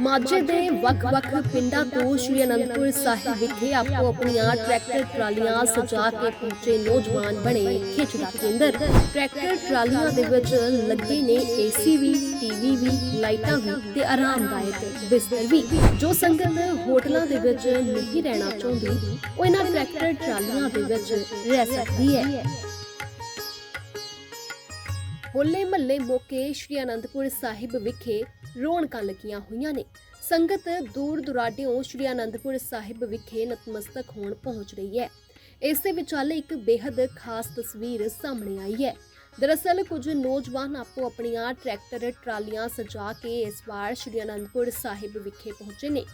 ਮਾਝੇ ਦੇ ਵੱਖ-ਵੱਖ ਪਿੰਡਾਂ ਤੋਂ ਸ਼੍ਰੀ ਅਨੰਦਪੁਰ ਸਾਹਿਬ ਵਿਖੇ ਆਪੋ ਆਪਣੀਆਂ ਟਰੈਕਟਰ ਟਰਾਲੀਆਂ ਸਜਾ ਕੇ ਪਹੁੰਚੇ ਨੌਜਵਾਨ ਬਣੇ ਖਿੱਚ ਕੇਂਦਰ। ਟਰੈਕਟਰ ਟਰਾਲੀਆਂ ਦੇ ਵਿੱਚ ਲੱਗੇ ਨੇ ਏਸੀ ਵੀ ਟੀਵੀ ਵੀ, ਲਾਈਟਾਂ ਵੀ ਤੇ ਆਰਾਮਦਾਇਕ ਬਿਸਤਰ ਵੀ। ਜੋ ਸੰਗਤ ਹੋਟਲਾਂ ਦੇ ਵਿੱਚ ਨਹੀਂ ਰਹਿਣਾ ਚਾਹੁੰਦੀ, ਉਹ ਇਹਨਾਂ ਟਰੈਕਟਰ ਟਰਾਲੀਆਂ ਦੇ ਵਿੱਚ ਰਹਿ ਸਕਦੀ ਹੈ। ਹੋਲੇ ਮਹੱਲੇ ਮੌਕੇ ਸ਼੍ਰੀ ਅਨੰਦਪੁਰ ਸਾਹਿਬ ਵਿਖੇ ਰੌਣਕਾਂ ਲੱਗੀਆਂ ਹੋਈਆਂ ਨੇ। ਸੰਗਤ ਦੂਰ ਦੁਰਾਡਿਓਂ ਸ਼੍ਰੀ ਅਨੰਦਪੁਰ ਸਾਹਿਬ ਵਿਖੇ ਨਤਮਸਤਕ ਹੋਣ ਪਹੁੰਚ ਰਹੀ ਹੈ। ਇਸ ਵਿਚਾਲੇ ਇੱਕ ਬੇहद ਖਾਸ ਤਸਵੀਰ ਸਾਹਮਣੇ ਆਈ ਹੈ। ਦਰਅਸਲ ਕੁਝ ਨੌਜਵਾਨ ਆਪੋ ਆਪਣੀਆਂ ਟਰੈਕਟਰ, ਟਰਾਲੀਆਂ ਸਜਾ ਕੇ ਇਸ ਵਾਰ ਸ਼੍ਰੀ ਅਨੰਦਪੁਰ ਸਾਹਿਬ ਵਿਖੇ ਪਹੁੰਚੇ ਨੇ।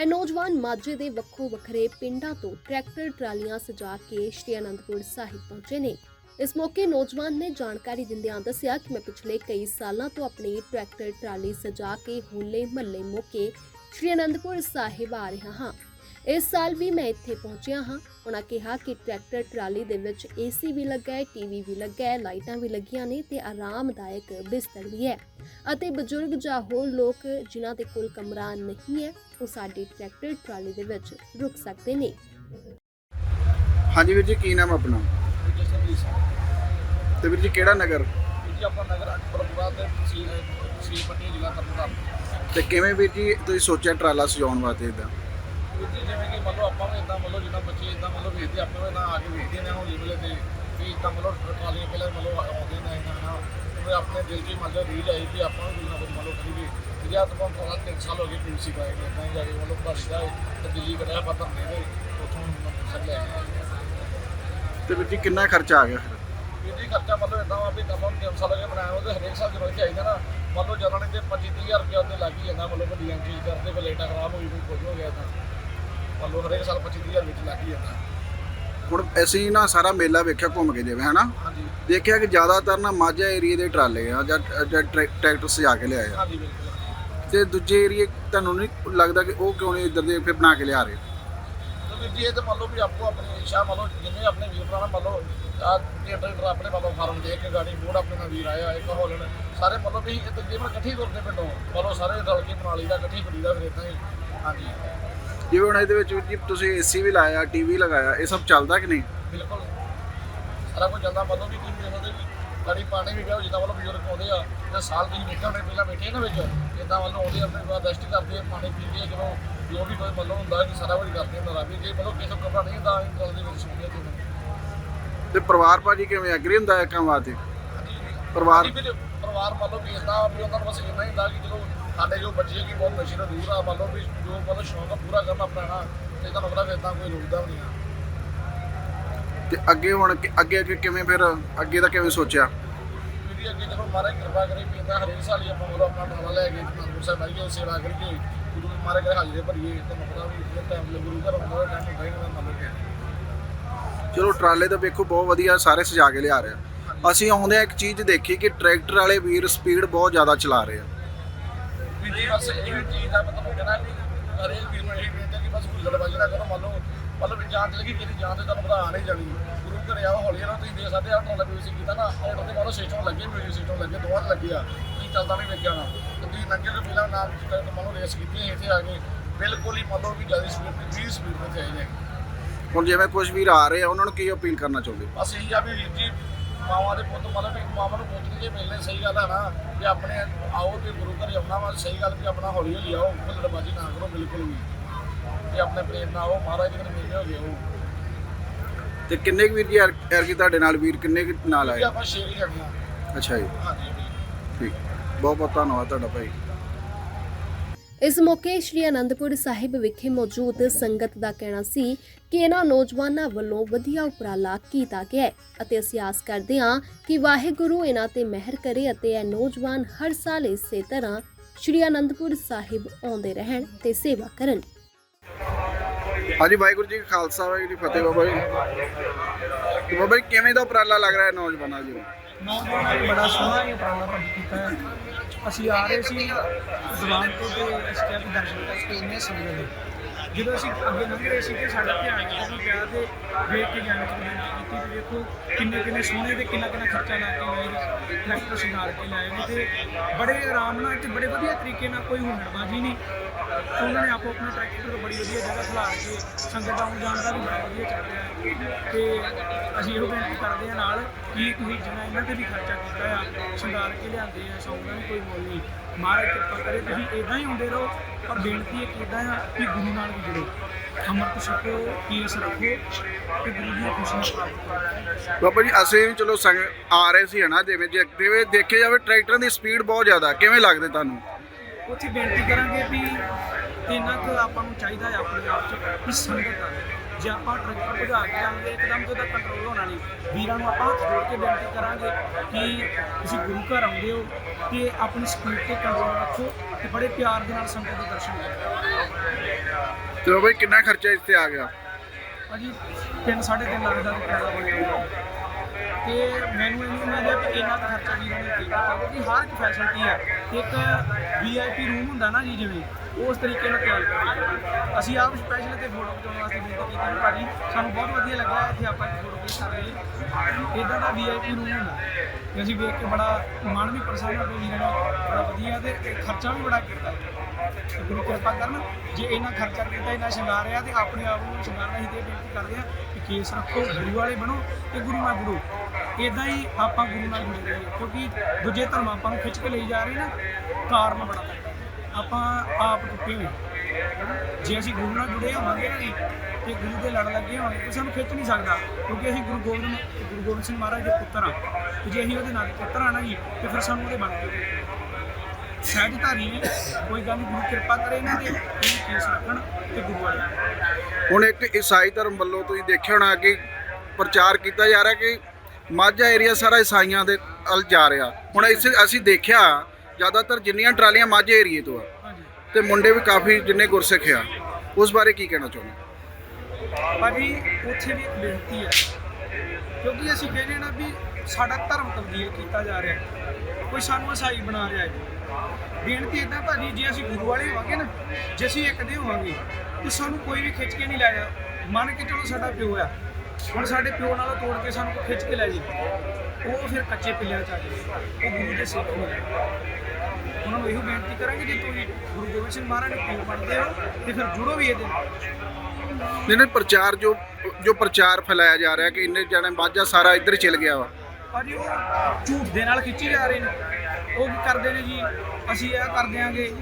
ਇਹ ਨੌਜਵਾਨ ਮਾਝੇ ਦੇ ਵੱਖੋ ਵੱਖਰੇ ਪਿੰਡਾਂ ਤੋਂ ਟਰੈਕਟਰ, ਟਰਾਲੀਆਂ ਸਜਾ ਕੇ ਸ਼੍ਰੀ ਅਨੰਦਪੁਰ ਸਾਹਿਬ ਪਹੁੰਚੇ ਨੇ। ਇਸ ਮੌਕੇ ਨੌਜਵਾਨ ਨੇ ਜਾਣਕਾਰੀ ਦਿੰਦਿਆਂ ਦੱਸਿਆ ਕਿ ਮੈਂ ਪਿਛਲੇ ਕਈ ਸਾਲਾਂ ਤੋਂ ਆਪਣੀ ਟਰੈਕਟਰ, ਟਰਾਲੀ ਸਜਾ ਕੇ ਹੋਲੇ ਮਹੱਲੇ ਮੌਕੇ ਸ਼੍ਰੀ ਅਨੰਦਪੁਰ ਸਾਹਿਬ ਆ ਰਿਹਾ ਹਾਂ। ਇਸ ਸਾਲ ਵੀ ਮੈਂ ਇੱਥੇ ਪਹੁੰਚਿਆ ਹਾਂ। ਉਹਨਾਂ ਕਿਹਾ ਕਿ ਟਰੈਕਟਰ, ਟਰਾਲੀ ਦੇ ਵਿੱਚ ਏਸੀ ਵੀ ਲੱਗਾ ਹੈ ਟੀਵੀ ਵੀ ਲੱਗਾ ਹੈ, ਲਾਈਟਾਂ ਵੀ ਲੱਗੀਆਂ ਨੇ ਤੇ ਆਰਾਮਦਾਇਕ ਬਿਸਤਰ ਵੀ ਹੈ। ਅਤੇ ਬਜ਼ੁਰਗ ਜਾਂ ਹੋਰ ਲੋਕ ਜਿਨ੍ਹਾਂ ਦੇ ਕੋਲ ਕਮਰਾ ਨਹੀਂ ਹੈ, ਉਹ ਸਾਡੀ ਟਰੈਕਟਰ, ਟਰਾਲੀ ਦੇ ਵਿੱਚ ਰੁਕ ਸਕਦੇ ਨੇ। ਹਾਂਜੀ ਵੀਰ ਜੀ, ਕੀ ਨਾਮ ਆਪਣਾ? ਤੇ ਵੀਰ ਜੀ ਕਿਹੜਾ ਨਗਰ? ਜੀ ਆਪਣਾ ਨਗਰ ਅਕਬਰਪੁਰਾ ਤੇ ਸੀ ਸੀ ਪੱਟੀ ਜ਼ਿਲ੍ਹਾ ਤਰਨਤਾਰਨ। ਤੇ ਕਿਵੇਂ ਵੀਰ ਜੀ ਤੁਸੀਂ ਸੋਚਿਆ ਟਰਾਲਾ ਸਜਾਉਣ ਵਾਸਤੇ ਇਦਾਂ ਵੀਰ ਜੀ ਜਿਵੇਂ ਕਿ ਮੰਨ ਲਓ ਆਪਾਂ ਵੀ ਇਦਾਂ ਮੰਨ ਲਓ ਜਿੱਦਾਂ ਬੱਚੇ ਇਦਾਂ ਮੰਨ ਲਓ ਵੇਖਦੇ ਆਪਾਂ ਵੀ ਨਾ ਆ ਕੇ ਵੇਖਦੇ ਨੇ ਹੁਣ ਜਿਵੇਂ ਤੇ ਵੀ ਇਦਾਂ ਮੰਨ ਲਓ ਟਰਾਲੀਆਂ ਪਹਿਲਾਂ ਮੰਨ ਲਓ ਆਉਂਦੇ ਨੇ ਇਹਨਾਂ ਨਾਲ ਉਹ ਆਪਣੇ ਦਿਲ 'ਚ ਹੀ ਮੰਨ ਲਓ ਰੀਝ ਆਈ ਕਿ ਆਪਾਂ ਵੀ ਨਾ ਕੁਝ ਮੰਨ ਲਓ ਕਰੀਏ। ਤੇ ਜਾਂ ਤਾਂ ਆਪਾਂ ਤਿੰਨ ਸਾਲ ਹੋ ਗਏ ਪੀਸੀ ਪਾਏ ਨੇ ਇਦਾਂ ਹੀ ਜਾ ਕੇ ਮੰਨ ਲਓ ਭਰੀ ਦਾ ਤੇ ਦਿੱਲੀ ਕੱਢਿਆ ਪਤਾ ਨਹੀਂ ਦੇ ਉੱਥੋਂ ਮੰਨ ਲੈ ਤੇ ਵੀਰ ਜੀ ਕਿੰਨਾ ਖਰਚਾ ਆ ਗਿਆ ਫਿਰ? ਵੀਰ ਜੀ ਖਰਚਾ ਮੰਨ ਲਓ ਇਦਾਂ ਵਾ ਵੀ ਆਪਾਂ ਨੂੰ ਤਿੰਨ ਸਾਲ ਗਏ ਬਣਾਇਆ ਉਹਦੇ ਹਰੇਕ ਸਾਲ ਜਦੋਂ ਆਈਦਾ ਨਾ। ਮੰਨ ਲਓ ਜਦੋਂ ਨੇ ਤੇ 25 30000 ਰੁਪਏ ਉੱਤੇ ਲੱਗ ਹੀ ਜਾਂਦਾ ਮੰਨ ਲਓ ਵੱਡੀਆਂ ਚੀਜ਼ ਕਰਦੇ ਲਾਈਟਾਂ ਖਰਾਬ ਹੋਈ ਕੋਈ ਕੁਝ ਹੋ ਗਿਆ ਤਾਂ ਮੰਨ ਲਓ ਹਰੇਕ ਸਾਲ 25 30000 ਵਿੱਚ ਲੱਗ ਹੀ ਜਾਂਦਾ। ਹੁਣ ਅਸੀਂ ਨਾ ਸਾਰਾ ਮੇਲਾ ਵੇਖਿਆ ਘੁੰਮ ਕੇ ਜਿਵੇਂ ਹਨਾ? ਦੇਖਿਆ ਕਿ ਜ਼ਿਆਦਾਤਰ ਨਾ ਮਾਝਾ ਏਰੀਆ ਦੇ ਟਰਾਲੇ ਆ ਜਾਂ ਜਾਂ ਟਰੈ- ਟਰੈਕਟਰ ਸਜਾ ਕੇ ਲਿਆਏ ਆ। ਹਾਂਜੀ ਬਿਲਕੁਲ। ਤੇ ਦੂਜੇ ਏਰੀਏ ਤੁਹਾਨੂੰ ਨਹੀਂ ਲੱਗਦਾ ਕਿ ਉਹ ਕਿਉਂ ਨਹੀਂ ਇੱਧਰ ਦੇ ਫਿਰ ਬਣਾ ਕੇ ਲਿਆ ਰਹੇ? ਵੀਰ ਜੀ ਇਹ ਤਾਂ ਮੰਨ ਲਓ ਵੀ ਆਪੋ ਆਪਣੀ ਇੱਛਾ ਮੰਨ ਲਓ ਜਿੰਨੇ ਆਪਣੇ ਵੀਰ ਭਰਾ ਮੰਨ ਲਓ ਆ ਟਰੈਕਟਰ ਆਪਣੇ ਬਾਬਾ ਫਾਰਮ ਦੇ ਇੱਕ ਗਾੜੀ ਮੋੜ ਆਪਣੇ ਨਾਲ ਵੀਰ ਆਇਆ ਇੱਕ ਹੋਲਣ ਸਾਰੇ ਮੰਨ ਲਓ ਵੀ ਇਹ ਤਕਰੀਬਨ ਇਕੱਠੇ ਤੁਰਦੇ ਪਿੰਡੋਂ ਮੰਨ ਲਓ ਸਾਰੇ ਰਲ ਕੇ ਬਣਾ ਲਈਦਾ ਇਕੱਠੇ ਕਰੀਦਾ ਫਿਰ ਇਦਾਂ ਹੀ। ਹਾਂਜੀ। ਜਿਵੇਂ ਹੁਣ ਇਹਦੇ ਵਿੱਚ ਜੀ ਤੁਸੀਂ ਏਸੀ ਵੀ ਲਾਇਆ ਟੀਵੀ ਲਗਾਇਆ ਇਹ ਸਭ ਚੱਲਦਾ ਕਿ ਨਹੀਂ? ਬਿਲਕੁਲ। ਸਾਰਾ ਕੁਝ ਚੱਲਦਾ ਮੰਨ ਲਓ ਵੀ ਤੁਸੀਂ ਦੇਖਦੇ ਵੀ ਗਾੜੀ ਪਾਣੀ ਵੀ ਪਿਆ ਜਿੱਦਾਂ ਵੱਲੋਂ ਬਜ਼ੁਰਗ ਆਉਂਦੇ ਆ ਤੇ ਸਾਲ ਤੁਸੀਂ ਵੇਖਿਆ ਹੋਣੇ ਪਹਿਲਾਂ ਬੈਠੇ ਨਾ ਵਿੱਚ ਇਦਾਂ ਵੱਲੋਂ ਆਉਂਦੇ ਆ, ਆਪਣੇ ਬਾਅਦ ਰੈਸਟ ਕਰਦੇ ਆ ਪਾਣੀ ਪੀਂਦੇ ਆ ਜਦੋਂ ਜੋ ਵੀ ਕੋਈ ਮਤਲਬ ਹੁੰਦਾ ਕਿ ਸਾਰਾ ਕੁਝ ਕਰਦੇ ਹੁੰਦਾ ਰਾਵੀ ਜੇ ਮਤਲਬ ਕਿਸੇ ਕਮਰਾ ਨਹੀਂ ਹੁੰਦਾ ਇੰਟਰਲ ਦੇ ਵਿੱਚ ਸੁਣਦੇ ਤੇ ਤੇ ਪਰਿਵਾਰ ਭਾਜੀ ਕਿਵੇਂ ਐਗਰੀ ਹੁੰਦਾ ਹੈ ਕੰਮ ਵਾਸਤੇ ਪਰਿਵਾਰ ਵੀ ਪਰਿਵਾਰ ਮੰਨ ਲਓ ਵੇਚਦਾ ਵੀ ਉਹਨਾਂ ਨੂੰ ਬਸ ਇੰਨਾ ਹੀ ਹੁੰਦਾ ਕਿ ਜਦੋਂ ਸਾਡੇ ਜੋ ਬੱਚੇ ਕੀ ਬਹੁਤ ਨਸ਼ੇ ਤੋਂ ਦੂਰ ਆ ਲਓ ਵੀ ਜੋ ਮਤਲਬ ਸ਼ੌਂਕ ਆ ਪੂਰਾ ਕਰਨਾ ਆਪਣਾ ਨਾ ਤੇ ਤੁਹਾਨੂੰ ਪਤਾ ਫਿਰ ਤਾਂ ਕੋਈ ਰੁਕਦਾ ਵੀ ਨਹੀਂ ਆ। ਤੇ ਅੱਗੇ ਹੁਣ ਅੱਗੇ ਅੱਗੇ ਕਿਵੇਂ ਫਿਰ ਅੱਗੇ ਦਾ ਕਿਵੇਂ ਸੋਚਿਆ? ਵੀ ਅੱਗੇ ਜਦੋਂ ਮਹਾਰਾਜ ਕਿਰਪਾ ਕਰੇ ਵੀ ਇਦਾਂ ਹਰੇਕ ਸਾਲ ਹੀ ਆਪਾਂ ਮਤਲਬ ਆਪਣਾ ਟਾਲਾ ਲੈ ਕੇ ਅਨੰਦਪੁਰ ਸਾਹਿਬ ਆਈਏ ਸੇਵਾ ਕਰੀਏ। ਗੁਰੂ ਮਹਾਰਾਜ ਦੇ ਹਾਜ਼ਰੇ ਭਰੀਏ ਤੇ ਮਤਲਬ ਵੀ ਇਹ ਟਾਈਮ ਲੱਗ ਗੁਰੂ ਘਰ ਆਉਂਦਾ ਟਾਈਮ ਹੁੰਦਾ ਹੀ ਨਹੀਂ ਮੰਨ ਕਿ ਚਲੋ ਟਰਾਲੇ ਤਾਂ ਵੇਖੋ ਬਹੁਤ ਵਧੀਆ ਸਾਰੇ ਸਜਾ ਕੇ ਲਿਆ ਰਹੇ। ਅਸੀਂ ਆਉਂਦੇ ਆ ਇੱਕ ਚੀਜ਼ ਦੇਖੀ ਕਿ ਟਰੈਕਟਰ ਵਾਲੇ ਵੀਰ ਸਪੀਡ ਬਹੁਤ ਜ਼ਿਆਦਾ ਚਲਾ ਰਹੇ ਆ। ਵੀ ਜੀ ਬਸ ਇਹ ਚੀਜ਼ ਦਾ ਮਤਲਬ ਕਹਿਣਾ ਕਿ ਹਰੇਕ ਵੀਰ ਨੂੰ ਇਹ ਬੇਨਤੀ ਕਿ ਬਸ ਗੁੱਲੜਬਾਜ਼ੀ ਨਾ ਕਰੋ ਮੰਨ ਲਓ ਮਤਲਬ ਵੀ ਜਾਨ ਚਲੇਗੀ ਕਿਹਦੀ ਜਾਨ ਤੇ ਤੁਹਾਨੂੰ ਆ ਨਹੀਂ ਜਾਣੀ ਗੁਰੂ ਘਰੇ ਆਓ ਹੌਲੀ ਨਾਲ ਤੁਸੀਂ ਦੇ ਸਕਦੇ ਆ ਟਰਾਲਾ ਮਿਊਜ਼ਿਕ ਕੀਤਾ ਨਾ ਆਰਡਰ ਦੇ ਬਾਅਦ ਸਿਸਟਮ ਲੱਗੇ ਮਿਊਜ਼ਿਕ ਸਿਸਟਮ ਲੱਗੇ ਦੋਵਾਂ ਲੱਗੇ ਆ। ਚੱਲਦਾ ਨਹੀਂ ਵੇਖਿਆ ਨਾ ਤੁਸੀਂ ਨੰਗੇ ਤੋਂ ਪਹਿਲਾਂ ਨਾਮ ਕੀਤਾ ਤੇ ਮੰਨ ਰੇਸ ਕੀਤੀ ਇੱਥੇ ਆ ਕੇ ਬਿਲਕੁਲ ਹੀ ਮੰਨ ਲਓ ਵੀ ਜ਼ਿਆਦਾ ਸਪੀਡ ਤੇ 20 ਸਪੀਡ ਤੇ ਆਈ ਹੈ ਹੁਣ ਜਿਵੇਂ ਕੁਝ ਵੀਰ ਆ ਰਹੇ ਆ ਉਹਨਾਂ ਨੂੰ ਕੀ ਅਪੀਲ ਕਰਨਾ ਚਾਹੁੰਦੇ? ਬਸ ਇਹੀ ਆ ਵੀ ਵੀਰ ਜੀ ਮਾਵਾਂ ਦੇ ਪੁੱਤ ਮਤਲਬ ਵੀ ਮਾਵਾਂ ਨੂੰ ਪੁੱਤ ਜੇ ਮਿਲਨੇ ਸਹੀ ਗੱਲ ਹੈ ਨਾ। ਕਿ ਆਪਣੇ ਆਓ ਤੇ ਗੁਰੂ ਘਰ ਆਉਣਾ ਵਾ ਸਹੀ ਗੱਲ ਵੀ ਆਪਣਾ ਹੌਲੀ ਹੌਲੀ ਆਓ ਗੁੱਲੜਬਾਜ਼ੀ ਨਾ ਕਰੋ ਬਿਲਕੁਲ ਵੀ। ਤੇ ਆਪਣੇ ਪ੍ਰੇਮ ਨਾਲ ਆਓ ਮਹਾਰਾਜ ਜੀ ਦੇ ਮਿਲਨੇ ਹੋ ਗਏ ਤੇ ਕਿੰਨੇ ਕੁ ਵੀਰ ਜੀ ਐਰ ਕੀ ਤੁਹਾਡੇ ਨਾਲ ਵੀਰ ਕਿੰਨੇ ਕੁ ਨਾਲ ਕਿ ਆਏ? ਆਪਾਂ ਸ਼ੇਰ ਹੀ ਕਰਨਾ ਅੱਛਾ ਜੀ। ਹਾਂਜੀ ਜੀ। ਠੀਕ। ਬਹੁਤ ਬਹੁਤ ਧੰਨਵਾਦ ਤੁਹਾਡਾ ਭਾਈ। ਇਸ ਮੌਕੇ ਸ਼੍ਰੀ ਅਨੰਦਪੁਰ ਸਾਹਿਬ ਵਿਖੇ ਮੌਜੂਦ ਸੰਗਤ ਦਾ ਕਹਿਣਾ ਸੀ ਕਿ ਇਹਨਾਂ ਨੌਜਵਾਨਾਂ ਵੱਲੋਂ ਵਧੀਆ ਉਪਰਾਲਾ ਕੀਤਾ ਗਿਆ ਹੈ ਅਤੇ ਅਸੀਂ ਆਸ ਕਰਦੇ ਹਾਂ ਕਿ ਵਾਹਿਗੁਰੂ ਇਹਨਾਂ ਤੇ ਮਿਹਰ ਕਰੇ ਅਤੇ ਇਹ ਨੌਜਵਾਨ ਹਰ ਸਾਲ ਇਸੇ ਤਰ੍ਹਾਂ ਸ਼੍ਰੀ ਅਨੰਦਪੁਰ ਸਾਹਿਬ ਆਉਂਦੇ ਰਹਿਣ ਤੇ ਸੇਵਾ ਕਰਨ। ਹਾਂਜੀ, ਵਾਹਿਗੁਰੂ ਜੀ ਖਾਲਸਾ, ਵਾਹਿਗੁਰੂ ਜੀ ਫਤਿਹ ਬਾਬਾ ਜੀ। ਤੇ ਬਾਬਾ ਜੀ, ਕਿਵੇਂ ਦਾ ਉਪਰਾਲਾ ਲੱਗ ਰਿਹਾ ਹੈ ਨੌਜਵਾਨਾਂ ਜੀ ਨੌਜਵਾਨਾਂ ਨੇ ਬੜਾ ਸੋਹਣਾ ਇਹ ਉਪਰਾਲਾ ਭਾਜੀ ਕੀਤਾ ਹੈ। ਅਸੀਂ ਆ ਰਹੇ ਸੀ ਦੀਵਾਨ ਤੋਂ ਤੇ ਅਸੀਂ ਕਿਹਾ ਵੀ ਦਰਸ਼ਨ ਕਰਕੇ ਇੰਨੇ ਸੰਗਤ ਦੇ। ਜਦੋਂ ਅਸੀਂ ਅੱਗੇ ਲੰਘ ਰਹੇ ਸੀ ਤੇ ਸਾਡਾ ਧਿਆਨ ਜਦੋਂ ਪਿਆ ਤੇ ਵੇਖ ਕੇ ਜਾਣ ਚ ਕੀਤੀ ਤੇ ਵੇਖੋ ਕਿੰਨੇ ਕਿੰਨੇ ਸੋਹਣੇ ਤੇ ਕਿੰਨਾ ਕਿੰਨਾ ਖਰਚਾ ਲਾ ਕੇ ਲਾਏ ਨੇ ਟਰੈਕਟਰ ਸ਼ਿੰਗਾਰ ਕੇ ਲਾਏ ਨੇ ਤੇ ਬੜੇ ਆਰਾਮ ਨਾਲ ਤੇ ਬੜੇ ਵਧੀਆ ਤਰੀਕੇ ਨਾਲ ਕੋਈ ਹੁਨਰਬਾਜ਼ੀ ਨਹੀਂ। ਉਹਨਾਂ ਨੇ ਆਪੋ ਆਪਣਾ ਟਰੈਕਟਰ ਬੜੀ ਵਧੀਆ ਜਗ੍ਹਾ ਖਿਲਾ ਕੇ ਸੰਗਤ ਆਉਣ ਜਾਣ ਦਾ ਵੀ ਬੜਾ ਵਧੀਆ ਚੱਲ ਰਿਹਾ ਹੈ। ਤੇ ਅਸੀਂ ਇਹੋ ਬੇਨਤੀ ਕਰਦੇ ਹਾਂ ਨਾਲ ਕਿ ਤੁਸੀਂ ਜਿੰਨਾ ਇਹਨਾਂ ਤੇ ਵੀ ਖਰਚਾ ਕੀਤਾ ਆ, ਸ਼ਿੰਗਾਰ ਕੇ ਲਿਆਂਦੇ ਆ, ਸੌਂਗ ਦਾ ਵੀ ਕੋਈ ਮੁੱਲ ਨਹੀਂ। ਮਹਾਰਾਜ ਕਿਰਪਾ ਕਰੇ ਤੁਸੀਂ ਇਦਾਂ ਹੀ ਹੁੰਦੇ ਰਹੋ, ਪਰ ਬੇਨਤੀ ਇੱਕ ਇਦਾਂ ਆ ਕਿ ਗੁਰੂ ਨਾਲ ਵੀ ਜੁੜੋ। ਅੰਮ੍ਰਿਤ ਛਕੋ, ਕੇਸ ਰੱਖੋ ਤੇ ਗੁਰੂ ਦੀਆਂ ਖੁਸ਼ੀਆਂ ਪ੍ਰਾਪਤ ਬਾਬਾ ਜੀ, ਅਸੀਂ ਵੀ ਚਲੋ ਸੰਗ ਆ ਰਹੇ ਸੀ ਹਨਾ, ਜਿਵੇਂ ਜੇ ਜਿਵੇਂ ਜਾਵੇ ਟਰੈਕਟਰਾਂ ਦੀ ਸਪੀਡ ਬਹੁਤ ਜ਼ਿਆਦਾ ਕਿਵੇਂ ਲੱਗਦੇ ਤੁਹਾਨੂੰ? ਉੱਥੇ ਬੇਨਤੀ ਕਰਾਂਗੇ ਵੀ ਇੰਨਾ ਕੁ ਆਪਾਂ ਨੂੰ ਚਾਹੀਦਾ ਹੈ ਆਪਣੇ ਆਪ 'ਚ ਕਿ ਸੰਗਤ ਆ ਜੇ ਆਪਾਂ ਟਰੈਕਟਰ ਭਜਾ ਕੇ ਆਵਾਂਗੇ ਇੱਕਦਮ ਤੇ ਉਹਦਾ ਕੰਟਰੋਲ ਹੋਣਾ ਨਹੀਂ ਵੀਰਾਂ ਨੂੰ ਆਪਾਂ ਹੱਥ ਜੋੜ ਕੇ ਬੇਨਤੀ ਕਰਾਂਗੇ ਕਿ ਤੁਸੀਂ ਗੁਰੂ ਘਰ ਆਉਂਦੇ ਹੋ ਤੇ ਆਪਣੀ ਸਪੀਡ ਤੇ ਕੰਟਰੋਲ ਰੱਖੋ ਤੇ ਬੜੇ ਪਿਆਰ ਦੇ ਨਾਲ ਸੰਗਤ ਦੇ ਦਰਸ਼ਨ ਕਰੋ। ਬਾਬਾ ਜੀ ਕਿੰਨਾ ਖਰਚਾ ਇੱਥੇ ਆ ਗਿਆ? ਭਾਜੀ ਤਿੰਨ ਸਾਢੇ ਤਿੰਨ ਲੱਖ ਦਾ ਕਿਰਾਇਆ ਬਣਿਆ। ਤੇ ਮੈਨੂੰ ਇਹ ਨਹੀਂ ਉਮੀਦ ਹੈ ਕਿ ਇੰਨਾ ਖਰਚਾ ਵੀਰਾਂ ਨੇ ਕੀਤਾ। ਕਿਉਂਕਿ ਹਰ ਇੱਕ ਫੈਸਿਲਿਟੀ ਹੈ। ਇੱਕ ਵੀਆਈਪੀ ਰੂਮ ਹੁੰਦਾ ਨਾ ਜੀ ਜਿਵੇਂ, ਉਸ ਤਰੀਕੇ ਨਾਲ ਤਿਆਰ ਕਰਦੇ ਅਸੀਂ ਆਪ ਸਪੈਸ਼ਲ ਤੇ ਫੋਟੋ ਖਿਚਾਉਣ ਵਾਸਤੇ ਬੇਨਤੀ ਕੀਤੀ ਭਾਜੀ, ਸਾਨੂੰ ਬਹੁਤ ਵਧੀਆ ਲੱਗਾ ਇੱਥੇ ਆਪਾਂ ਇੱਕ ਫੋਟੋ ਕਲਿੱਕ ਕਰ ਲਈਏ ਇਦਾਂ ਦਾ ਵੀਆਈਪੀ ਰੂਮ ਹੁੰਦਾ। ਤੇ ਅਸੀਂ ਵੇਖ ਕੇ ਬੜਾ ਮਨ ਵੀ ਪ੍ਰਸੰਨ ਹੋ ਗਿਆ ਬੜਾ ਵਧੀਆ ਤੇ ਖਰਚਾ ਵੀ ਬੜਾ ਕੀਤਾ। ਗੁਰੂ ਕਿਰਪਾ ਕਰਨ, ਜੇ ਇਹਨਾਂ ਖਰਚਾ ਕੀਤਾ ਇਹਨਾਂ ਸ਼ਿੰਗਾਰਿਆ ਤੇ ਆਪਣੇ ਆਪ ਨੂੰ ਸ਼ਿੰਗਾਰਨਾ ਹੀ ਤੇ ਬੇਨਤੀ ਕਰਦੇ ਆ ਕਿ ਕੇਸ ਰੱਖੋ ਗੁਰੂ ਵਾਲੇ ਬਣੋ ਤੇ ਗੁਰੂ ਨਾਲ ਜੁੜੋ। ਇਦਾਂ ਹੀ ਆਪਾਂ ਗੁਰੂ ਨਾਲ ਜੁੜੇ ਰਹੀਏ ਕਿਉਂਕਿ ਦੂਜੇ ਧਰਮ ਆਪਾਂ ਨੂੰ ਖਿੱਚ ਕੇ ਲਈ ਜਾ ਰਹੇ ਨਾ, ਕਾਰਨ ਬੜਾ ਆਪਾਂ ਆਪ ਟੁੱਟੇ ਹੋਏ ਜੇ ਅਸੀਂ ਗੁਰੂ ਨਾਲ ਜੁੜੇ ਹੋਵਾਂਗੇ ਨਾ ਜੀ, ਤੇ ਗੁਰੂ ਦੇ ਲੜ ਲੱਗੇ ਹੋਵਾਂਗੇ ਤਾਂ ਸਾਨੂੰ ਖਿੱਚ ਨਹੀਂ ਸਕਦਾ, ਕਿਉਂਕਿ ਅਸੀਂ ਗੁਰੂ ਗੋਬਿੰਦ ਗੁਰੂ ਗੋਬਿੰਦ ਸਿੰਘ ਮਹਾਰਾਜ ਦੇ ਪੁੱਤਰ ਆ ਜੇ ਅਸੀਂ ਉਹਦੇ ਨਾਲ ਪੁੱਤਰ ਆ ਨਾ ਜੀ, ਤੇ ਫਿਰ ਸਾਨੂੰ ਉਹਦੇ ਬਣ ਕੇ ਸਹਿਜ ਧਾਰੀ ਨੇ ਕੋਈ ਗੱਲ ਨਹੀਂ, ਗੁਰੂ ਕਿਰਪਾ ਕਰੇ ਇਹਨਾਂ ਦੇ ਇਹ ਕੇਸ ਰੱਖਣ ਤੇ ਗੁਰੂ ਵਾਲੇ ਹੁਣ ਇੱਕ ਈਸਾਈ ਧਰਮ ਵੱਲੋਂ ਤੁਸੀਂ ਦੇਖਿਆ ਹੋਣਾ ਕਿ ਪ੍ਰਚਾਰ ਕੀਤਾ ਜਾ ਰਿਹਾ ਕਿ ਮਾਝਾ ਏਰੀਆ ਸਾਰਾ ਈਸਾਈਆਂ ਦੇ ਵੱਲ ਜਾ ਰਿਹਾ। ਹੁਣ ਇਸ ਅਸੀਂ ਦੇਖਿਆ, ਜ਼ਿਆਦਾਤਰ ਜਿੰਨੀਆਂ ਟਰਾਲੀਆਂ ਮਾਝੇ ਏਰੀਏ ਤੋਂ ਆ ਹਾਂਜੀ ਤੇ ਮੁੰਡੇ ਵੀ ਕਾਫੀ ਜਿੰਨੇ ਗੁਰਸਿੱਖ ਆ, ਉਸ ਬਾਰੇ ਕੀ ਕਹਿਣਾ ਚਾਹੁੰਦੇ? ਭਾਜੀ, ਉੱਥੇ ਵੀ ਇੱਕ ਬੇਨਤੀ ਹੈ ਕਿਉਂਕਿ ਅਸੀਂ ਕਹਿੰਦੇ ਨਾ ਵੀ ਸਾਡਾ ਧਰਮ ਤਬਦੀਲ ਕੀਤਾ ਜਾ ਰਿਹਾ ਹੈ। ਕੋਈ ਸਾਨੂੰ ਈਸਾਈ ਬਣਾ ਰਿਹਾ ਹੈ। ਬੇਨਤੀ ਇਦਾਂ ਭਾਜੀ, ਜੇ ਅਸੀਂ ਗੁਰੂ ਵਾਲੇ ਹੋਵਾਂਗੇ ਨਾ, ਜੇ ਅਸੀਂ ਇੱਕ ਦੇ ਹੋਵਾਂਗੇ, ਤੇ ਸਾਨੂੰ ਕੋਈ ਵੀ ਖਿੱਚ ਕੇ ਨਹੀਂ ਲਾਇਆ ਮੰਨ ਕੇ ਚਲੋ ਸਾਡਾ ਪਿਓ ਆ। ਹੁਣ ਸਾਡੇ ਪਿਓ ਨਾਲੋਂ ਤੋੜ ਕੇ ਸਾਨੂੰ ਖਿੱਚ ਕੇ ਲੈ ਜੇ। ਉਹ ਫਿਰ ਕੱਚੇ ਪਿੱਲਿਆਂ ਚ ਆ ਜਾਏ ਉਹ ਗੁਰੂ ਦੇ ਸਿੱਖ ਹੋ ਜਾਏ ਉਹਨਾਂ ਨੂੰ ਇਹੋ ਬੇਨਤੀ ਕਰਾਂਗੇ ਜੇ ਤੁਸੀਂ ਗੁਰੂ ਗੋਬਿੰਦ ਸਿੰਘ ਮਹਾਰਾਜ ਦੇ ਪਿਓ ਬਣਦੇ ਹੋ ਤੇ ਫਿਰ ਜੁੜੋ ਵੀ ਇਹਦੇ ਨਾਲ। ਨਹੀਂ ਨਹੀਂ ਪ੍ਰਚਾਰ ਜੋ ਜੋ ਪ੍ਰਚਾਰ ਫੈਲਾਇਆ ਜਾ ਰਿਹਾ ਕਿ ਇੰਨੇ ਜਣੇ ਮਾਝਾ ਸਾਰਾ ਇੱਧਰ ਚਲ ਗਿਆ ਵਾ। ਭਾਜੀ ਉਹ ਝੂਠ ਦੇ ਨਾਲ ਖਿੱਚੀ ਜਾ ਰਹੇ ਨੇ। ਉਹ ਕੀ ਕਰਦੇ ਨੇ ਜੀ? ਅਸੀਂ ਇਹ ਕਰ ਦਿਆਂਗੇ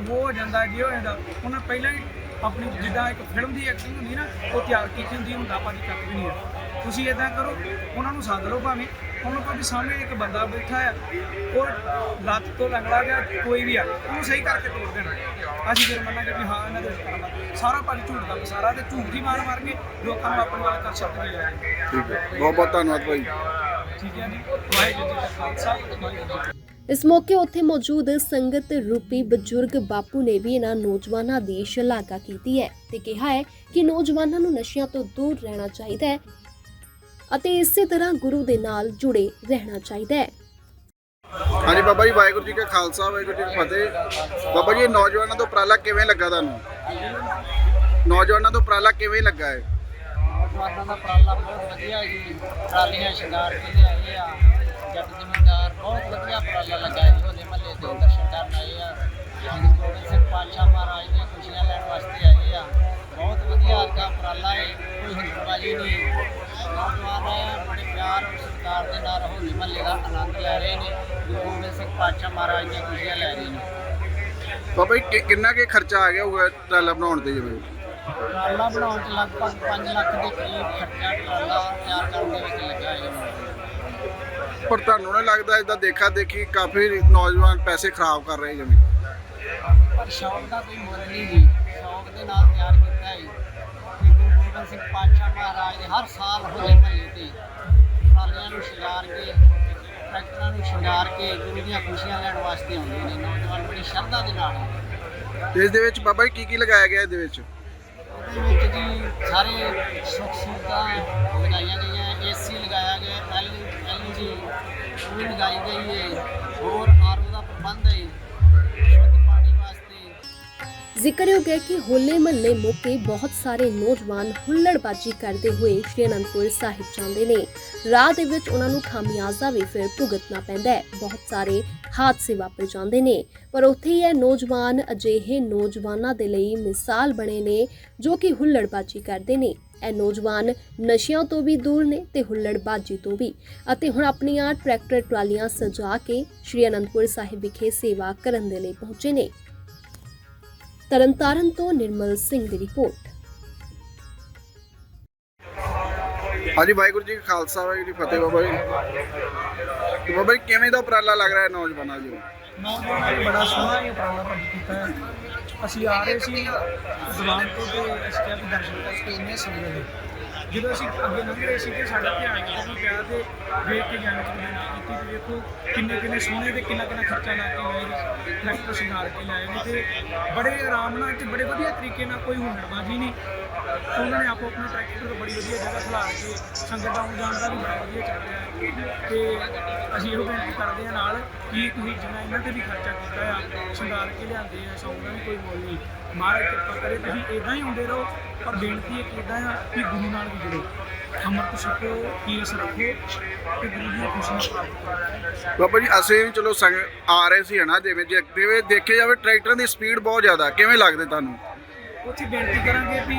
ਉਹ ਹੋ ਜਾਂਦਾ ਜੇ ਹੋ ਜਾਂਦਾ ਉਹਨਾਂ ਪਹਿਲਾਂ ਹੀ ਆਪਣੀ ਜਿੱਦਾਂ ਇੱਕ ਫਿਲਮ ਦੀ ਐਕਟਿੰਗ ਹੁੰਦੀ ਨਾ ਉਹ ਤਿਆਰ ਕੀਤੀ ਹੁੰਦੀ ਹੁੰਦਾ ਭਾਜੀ ਤੱਕ ਵੀ ਨਹੀਂ ਹੈ ਤੁਸੀਂ ਇਦਾਂ ਕਰੋ ਉਹਨਾਂ ਨੂੰ ਸੱਦ ਲਓ ਭਾਵੇਂ ਉਹਨਾਂ ਕੋਲ ਵੀ ਸਾਹਮਣੇ ਇੱਕ ਬੰਦਾ ਬੈਠਾ ਹੈ ਔਰ ਲੱਤ ਤੋਂ ਲੰਗੜਾ ਗਿਆ ਕੋਈ ਵੀ ਆ ਉਹਨੂੰ ਸਹੀ ਕਰਕੇ ਤੋੜ ਦੇਣਾ। ਅਸੀਂ ਫਿਰ ਮੰਨਾਂਗੇ ਵੀ ਹਾਂ ਇਹਨਾਂ ਦੇ ਕਰਨਾ। ਸਾਰਾ ਭਾਜੀ ਝੂਠ ਦਾ ਸਾਰਾ ਤੇ ਝੂਠ ਦੀ ਮਾਰ ਮਾਰ ਕੇ ਲੋਕਾਂ ਨੂੰ ਆਪਣੇ ਵੱਲ ਆਕਰਸ਼ਿਤ ਕਰੀ ਰਹੇ ਨੇ ਠੀਕ ਹੈ। ਬਹੁਤ ਬਹੁਤ ਧੰਨਵਾਦ ਭਾਈ। ਠੀਕ ਹੈ ਜੀ। ਵਾਹਿਗੁਰੂ ਜੀ ਕਾ ਖਾਲਸਾ ਵਾਹਿਗੁਰੂ ਕੀ ਇਸ ਮੌਕੇ ਉੱਥੇ ਮੌਜੂਦ ਸੰਗਤ ਰੂਪੀ ਬਜ਼ੁਰਗ ਬਾਪੂ ਨੇ ਵੀ ਇਹਨਾਂ ਨੌਜਵਾਨਾਂ ਦੀ ਸ਼ਲਾਘਾ ਕੀਤੀ ਹੈ ਤੇ ਕਿਹਾ ਹੈ ਕਿ ਨੌਜਵਾਨਾਂ ਨੂੰ ਨਸ਼ਿਆਂ ਤੋਂ ਦੂਰ ਰਹਿਣਾ ਚਾਹੀਦਾ ਹੈ ਅਤੇ ਇਸੇ ਤਰ੍ਹਾਂ ਗੁਰੂ ਦੇ ਨਾਲ ਜੁੜੇ ਰਹਿਣਾ ਚਾਹੀਦਾ ਹੈ। ਹਾਂਜੀ ਬਾਬਾ ਜੀ ਵਾਹਿਗੁਰੂ ਜੀ ਕਾ ਖਾਲਸਾ ਵਾਹਿਗੁਰੂ ਜੀ ਕੀ ਫਤਿਹ। ਬਾਬਾ ਜੀ ਇਹ ਨੌਜਵਾਨਾਂ ਤੋਂ ਉਪਰਾਲਾ ਕਿਵੇਂ ਲੱਗਾ ਤੁਹਾਨੂੰ? ਨੌਜਵਾਨਾਂ ਤੋਂ ਉਪਰਾਲਾ ਕਿਵੇਂ ਲੱਗਾ ਹੈ ਨੌਜਵਾਨਾਂ ਦਾ ਉਪਰਾਲਾ ਬਹੁਤ ਵਧੀਆ ਜੀ। ਟਰਾਲੀਆਂ ਸ਼ਿੰਗਾਰ ਕੇ ਲਿਆਏ ਆ ਜੱਟ ਜ਼ਿਮੀਂਦਾਰ ਬਹੁਤ ਵਧੀਆ ਉਪਰਾਲਾ ਲੱਗਾ ਜੀ। ਹੋਲੇ ਮਹੱਲੇ ਦੇ ਦਰਸ਼ਨ ਕਰਨ ਆਏ ਆ। ਸ਼੍ਰੀ ਗੋਬਿੰਦ ਸਿੰਘ ਪਾਤਸ਼ਾਹ ਮਹਾਰਾਜ ਦੀਆਂ ਖੁਸ਼ੀਆਂ ਲੈਣ ਵਾਸਤੇ ਆਏ ਆ। ਬਹੁਤ ਵਧੀਆ ਅੱਗਾ ਉਪਰਾਲਾ ਹੈ। ਕੋਈ ਹਿੰਦੂਬਾਜੀ ਨਹੀਂ। ਨੌਜਵਾਨ ਬੜੇ ਪਿਆਰ ਔਰ ਸਤਿਕਾਰ ਦੇ ਨਾਲ ਹੋਲੇ ਮਹੱਲੇ ਦਾ ਆਨੰਦ ਲੈ ਰਹੇ ਨੇ। ਗੁਰੂ ਗੋਬਿੰਦ ਸਿੰਘ ਪਾਤਸ਼ਾਹ ਮਹਾਰਾਜ ਦੀਆਂ ਖੁਸ਼ੀਆਂ ਲੈ ਰਹੇ ਨੇ। ਬਾਬਾ ਜੀ ਕਿ- ਕਿੰਨਾ ਕੁ ਖਰਚਾ ਆ ਗਿਆ ਹੋਊਗਾ ਟਰਾਲਾ ਬਣਾਉਣ ਤੇ ਜਿਵੇਂ? ਟਰਾਲਾ ਬਣਾਉਣ 'ਚ ਲਗਭਗ 5 ਲੱਖ ਦੇ ਕਰੀਬ ਖਰਚਾ ਟਰਾਲਾ ਤਿਆਰ ਕਰਨ ਦੇ ਵਿੱਚ ਲੱਗਾ ਹੈ ਜੀ। ਪਰ ਤੁਹਾਨੂੰ ਨਹੀਂ ਲੱਗਦਾ ਇਦਾਂ ਦੇਖਾ ਦੇਖੀ ਕਾਫੀ ਨੌਜਵਾਨ ਪੈਸੇ ਖਰਾਬ ਕਰ ਰਹੇ ਜਿਵੇਂ ਪਰ ਸ਼ੌਕ ਦਾ ਕੋਈ ਮੁੱਲ ਨਹੀਂ ਜੀ। ਸ਼ੌਕ ਦੇ ਨਾਲ ਤਿਆਰ ਕੀਤਾ ਹੈ ਕਿ ਗੁਰੂ ਗੋਬਿੰਦ ਸਿੰਘ ਪਾਤਸ਼ਾਹ ਮਹਾਰਾਜ ਦੇ ਹਰ ਸਾਲ ਹੋਲੇ ਮਹੱਲੇ ਤੇ ਟਰਾਲੀਆਂ ਨੂੰ ਸ਼ਿੰਗਾਰ ਕੇ ਟਰੈਕਟਰਾਂ ਨੂੰ ਸ਼ਿੰਗਾਰ ਕੇ ਗੁਰੂ ਦੀਆਂ ਖੁਸ਼ੀਆਂ ਲੈਣ ਵਾਸਤੇ ਆਉਂਦੇ ਨੇ। ਨੌਜਵਾਨ ਬੜੀ ਸ਼ਰਧਾ ਦੇ ਨਾਲ ਇਸ ਦੇ ਵਿੱਚ ਬਾਬਾ ਜੀ ਕੀ ਕੀ ਲਗਾਇਆ ਗਿਆ ਇਹਦੇ ਵਿੱਚ? ਉਹਦੇ ਵਿੱਚ ਜੀ ਸਾਰੇ ਸੁੱਖ ਸੁਵਿਧਾ ਲਗਾਈਆਂ ਗਈਆਂ। ਏਸੀ ਲਗਾਇਆ ਗਿਆ ਐਲ ਐਲਜੀ ਉਹ ਲਗਾਈ ਗਈ ਹੈ ਹੋਰ ਆਰਓ ਦਾ ਪ੍ਰਬੰਧ ਹੈ ਜ਼ਿਕਰਯੋਗ ਹੈ ਕਿ ਹੋਲੇ ਮਹੱਲੇ ਮੌਕੇ ਬਹੁਤ ਸਾਰੇ ਨੌਜਵਾਨ ਹੁੱਲੜਬਾਜੀ ਕਰਦੇ ਹੋਏ ਸ਼੍ਰੀ ਅਨੰਦਪੁਰ ਸਾਹਿਬ ਜਾਂਦੇ ਨੇ। ਰਾਹ ਦੇ ਵਿੱਚ ਉਹਨਾਂ ਨੂੰ ਖਾਮਿਆਜ਼ਾ ਵੀ ਫਿਰ ਭੁਗਤਣਾ ਪੈਂਦਾ ਹੈ। ਬਹੁਤ ਸਾਰੇ ਹਾਦਸੇ ਵਾਪਰ ਜਾਂਦੇ ਨੇ। ਪਰ ਉੱਥੇ ਹੀ ਇਹ ਨੌਜਵਾਨ ਅਜਿਹੇ ਨੌਜਵਾਨਾਂ ਦੇ ਲਈ ਮਿਸਾਲ ਬਣੇ ਨੇ ਜੋ ਕਿ ਹੁੱਲੜਬਾਜੀ ਕਰਦੇ ਨੇ। ਇਹ ਨੌਜਵਾਨ ਨਸ਼ਿਆਂ ਤੋਂ ਵੀ ਦੂਰ ਨੇ ਤੇ ਹੁੱਲੜਬਾਜੀ ਤੋਂ ਵੀ। ਅਤੇ ਹੁਣ ਆਪਣੀਆਂ ਟਰੈਕਟਰ ਟਰਾਲੀਆਂ ਸਜਾ ਕੇ ਸ਼੍ਰੀ ਅਨੰਦਪੁਰ ਸਾਹਿਬ ਵਿਖੇ ਸੇਵਾ ਕਰਨ ਦੇ ਲਈ ਪਹੁੰਚੇ ਨੇ। ਤਰਨਤਾਰਨ ਤੋਂ ਨਿਰਮਲ ਸਿੰਘ ਦੀ ਰਿਪੋਰਟ। ਹਾਂਜੀ ਵਾਹਿਗੁਰੂ ਜੀ ਕਾ ਖਾਲਸਾ ਵਾਹਿਗੁਰੂ ਜੀ ਕੀ ਫਤਿਹ ਬਾਬਾ ਜੀ। ਤੇ ਬਾਬਾ ਜੀ ਕਿਵੇਂ ਦਾ ਉਪਰਾਲਾ ਲੱਗ ਰਿਹਾ ਹੈ ਨੌਜਵਾਨਾਂ ਨੂੰ ਨੌਜਵਾਨਾਂ ਨੇ ਬੜਾ ਸੋਹਣਾ ਇਹ ਉਪਰਾਲਾ ਭਾਜੀ ਕੀਤਾ ਹੈ। ਅਸੀਂ ਆ ਰਹੇ ਸੀ ਦੁਕਾਨ ਤੋਂ ਤੇ ਅਸੀਂ ਕਿਹਾ ਵੀ ਦਰਸ਼ਨ ਕਰਕੇ ਇੰਨੇ ਸੰਗਤ ਦੇ ਜਦੋਂ ਅਸੀਂ ਅੱਗੇ ਲੰਘ ਰਹੇ ਸੀ ਤੇ ਸਾਡਾ ਧਿਆਨ ਕਿਤੇ ਪਿਆ ਤੇ ਵੇਖ ਕੇ ਜਾਣ ਦੀ ਬੇਨਤੀ ਕੀਤੀ ਤੇ ਕਿੰਨੇ ਕਿੰਨੇ ਸੋਹਣੇ ਤੇ ਕਿੰਨਾ ਕਿੰਨਾ ਖਰਚਾ ਲਾ ਕੇ ਆਏ ਨੇ ਟਰੈਕਟਰ ਸ਼ਿੰਗਾਰ ਕੇ ਲਾਏ ਨੇ ਤੇ ਬੜੇ ਆਰਾਮ ਨਾਲ ਤੇ ਬੜੇ ਵਧੀਆ ਤਰੀਕੇ ਨਾਲ ਕੋਈ ਹੁਨਰਬਾਜ਼ੀ ਨਹੀਂ। ਉਹਨਾਂ ਨੇ ਆਪੋ ਆਪਣਾ ਟਰੈਕਟਰ ਬੜੀ ਵਧੀਆ ਜਗ੍ਹਾ ਖਿਲਾਰ ਕੇ ਸੰਗਤ ਆਉਣ ਜਾਣ ਦਾ ਵੀ ਬੜਾ ਵਧੀਆ ਚੱਲ ਰਿਹਾ ਹੈ। ਤੇ ਅਸੀਂ ਇਹੋ ਬੇਨਤੀ ਕਰਦੇ ਹਾਂ ਨਾਲ ਕਿ ਤੁਸੀਂ ਜਿੰਨਾ ਇਹਨਾਂ ਤੇ ਵੀ ਖਰਚਾ ਕੀਤਾ ਆ ਸ਼ਿੰਗਾਰ ਕੇ ਲਿਆਂਦੇ ਆ, ਸੌ ਦਾ ਵੀ ਕੋਈ ਮੁੱਲ ਨਹੀਂ। ਮਹਾਰਾਜ ਕਿਰਪਾ ਕਰੇ ਤੁਸੀਂ ਇਦਾਂ ਹੀ ਹੁੰਦੇ ਰਹੋ, ਪਰ ਬੇਨਤੀ ਇੱਕ ਇਦਾਂ ਆ ਕਿ ਗੁਰੂ ਨਾਲ ਵੀ ਜੁੜੋ। ਅੰਮ੍ਰਿਤ ਛਕੋ ਕੇਸ ਰੱਖੋ ਤੇ ਗੁਰੂ ਦੀਆਂ ਖੁਸ਼ੀਆਂ ਪ੍ਰਾਪਤ ਕਰੋ। ਬਾਬਾ ਜੀ ਅਸੀਂ ਵੀ ਚਲੋ ਸੰਗ ਆ ਰਹੇ ਸੀ ਹਨਾ ਜਿਵੇਂ ਜੇ ਜਿਵੇਂ ਦੇਖੇ ਜਾਵੇ ਟਰੈਕਟਰਾਂ ਦੀ ਸਪੀਡ ਬਹੁਤ ਜ਼ਿਆਦਾ ਕਿਵੇਂ ਲੱਗਦੇ ਤੁਹਾਨੂੰ? ਉੱਥੇ ਬੇਨਤੀ ਕਰਾਂਗੇ ਵੀ